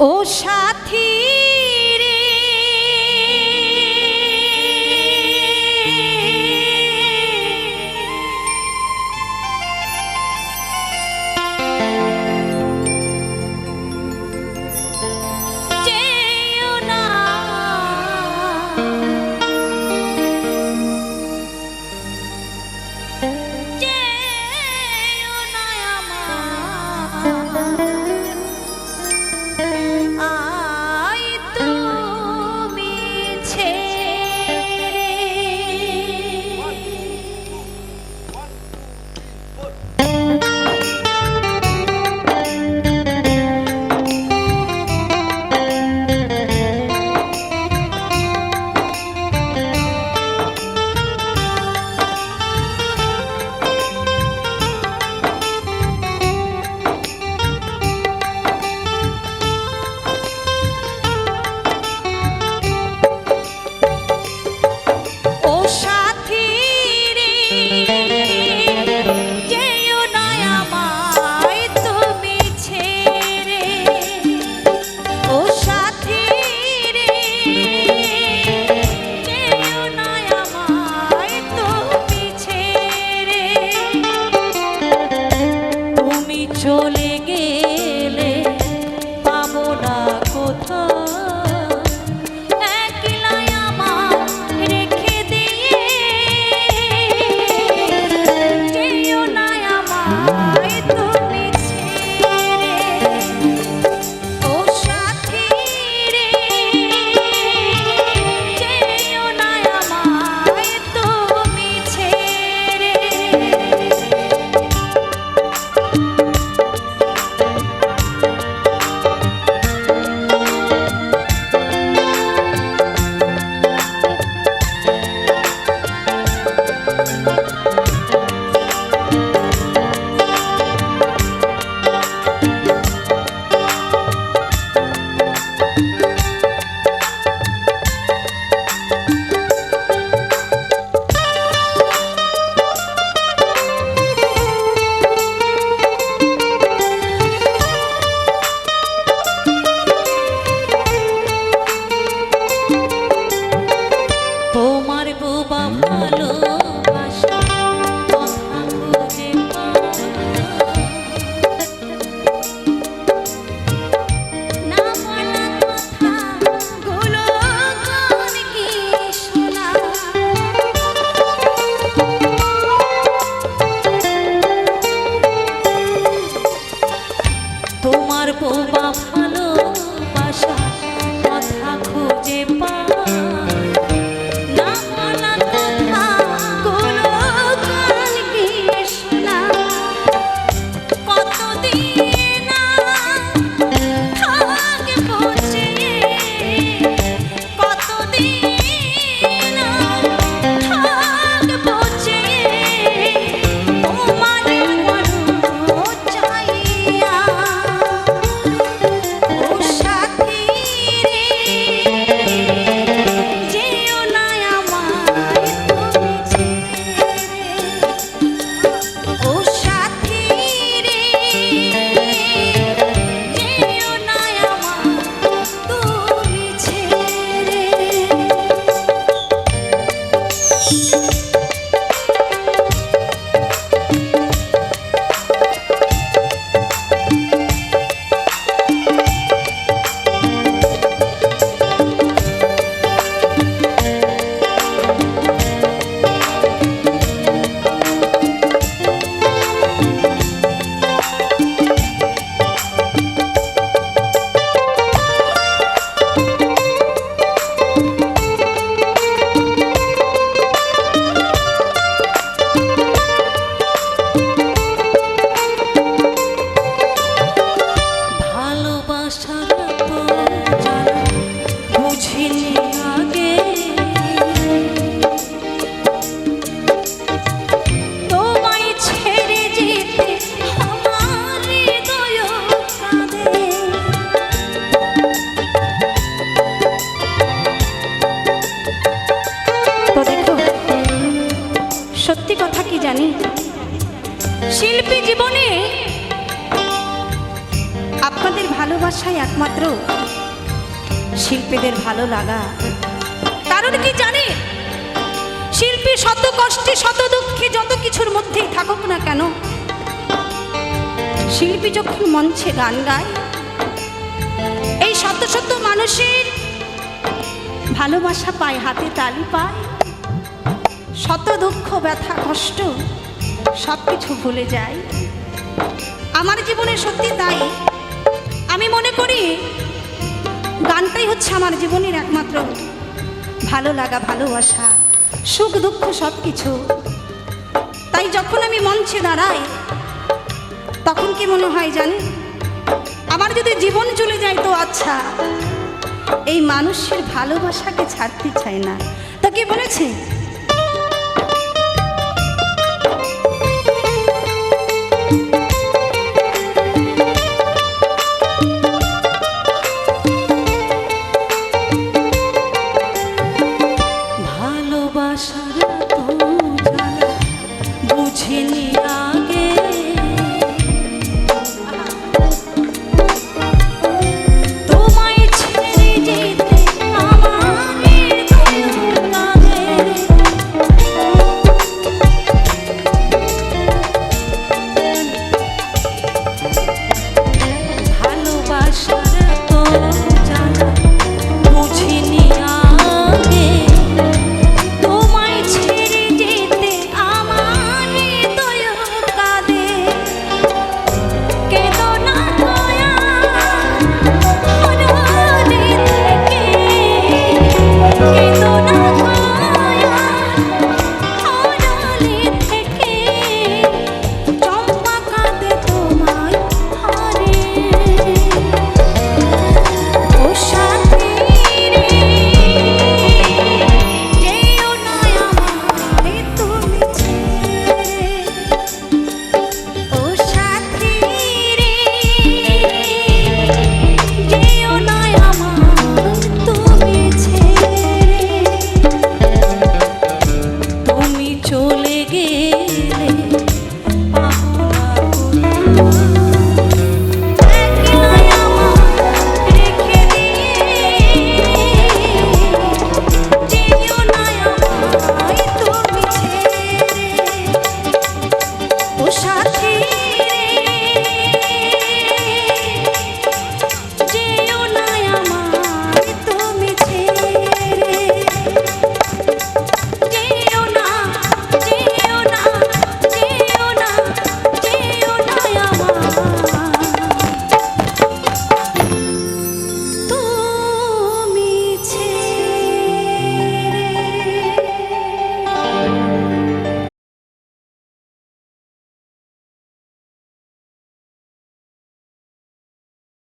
ও সাথী তোমার বোবা জানি। শিল্পী জীবনে আপনাদের ভালোবাসায় একমাত্র শিল্পীদের ভালো লাগা। কারণ কি জানে? শিল্পী শত কষ্টে, শত দুঃখে যত কিছুর মধ্যেই থাকুক না কেন, শিল্পী যখন মঞ্চে গান গায়, এই শত শত মানুষের ভালোবাসা পায়, হাতে তালি পায় শত দুঃখ, ব্যথা, কষ্ট সব কিছু ভুলে যায় আমার জীবনে সত্যি তাই। আমি মনে করি গানটাই হচ্ছে আমার জীবনের একমাত্র ভালো লাগা, ভালোবাসা, সুখ, দুঃখ সব কিছু তাই যখন আমি মঞ্চে দাঁড়াই, তখন কি মনে হয় জানেন? আমার যদি জীবন চলে যায় তো আচ্ছা এই মানুষের ভালোবাসাকে ছাড়তে চায় না। তো কি বলেছে? 亲你呀